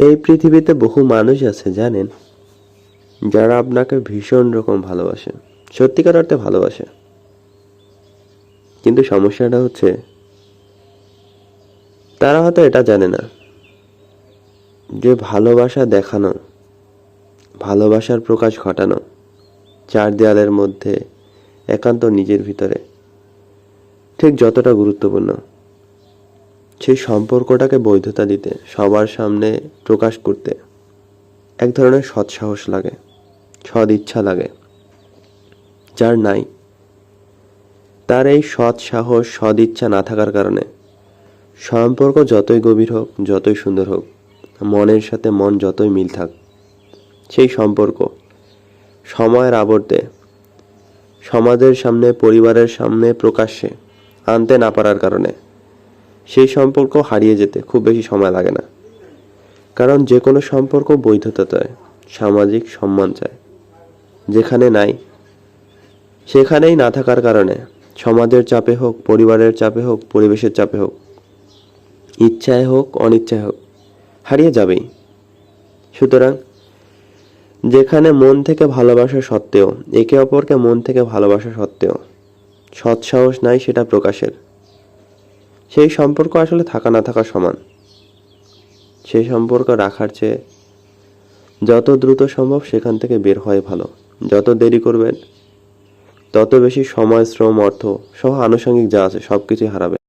এই পৃথিবীতে বহু মানুষ আছে, জানেন, যারা আপনাকে ভীষণ রকম ভালোবাসে। সত্যিকার অর্থে ভালোবাসে। কিন্তু সমস্যাটা হচ্ছে, তারা হয়তো এটা জানে না যে ভালোবাসা দেখানো, ভালোবাসার প্রকাশ ঘটানো, চার দেয়ালের মধ্যে একান্ত নিজের ভিতরে, ঠিক যতটা গুরুত্বপূর্ণ। সেই সম্পর্কটাকে বৈধতা দিতে, সবার সামনে প্রকাশ করতে। এক ধরনের সৎসাহস লাগে সদ ইচ্ছা লাগে, যার নাই। তার এই সৎ সাহস সদ ইচ্ছা না থাকার কারণে সম্পর্ক যতই গভীর হোক, যতই সুন্দর হোক, মনের সাথে মন যতই মিল থাক, সেই সম্পর্ক সময়ের আবর্তে, সমাজের সামনে, পরিবারের সামনে প্রকাশ্যে আনতে না পারার কারণে সেই সম্পর্ক হারিয়ে যেতে খুব বেশি সময় লাগে না। কারণ যে কোনো সম্পর্ক বৈধতা চায়, সামাজিক সম্মান চায়। যেখানে নাই, সেখানেই না থাকার কারণে, সমাজের চাপে হোক, পরিবারের চাপে হোক, পরিবেশের চাপে হোক, ইচ্ছায় হোক, অনিচ্ছায় হোক, হারিয়ে যাবেই। সুতরাং, যেখানে মন থেকে ভালোবাসা সত্ত্বেও, একে অপরকে মন থেকে ভালোবাসা সত্ত্বেও, সৎসাহস নাই সেটা প্রকাশের। সেই সম্পর্ক আসলে থাকা না থাকা সমান। সেই সম্পর্ক রাখার চেয়ে যত দ্রুত সম্ভব সেখান থেকে বের হয় ভালো। যত দেরি করবেন, তত বেশি সময়, শ্রম, অর্থ সহ আনুষঙ্গিক যা আছে সব কিছুই হারাবে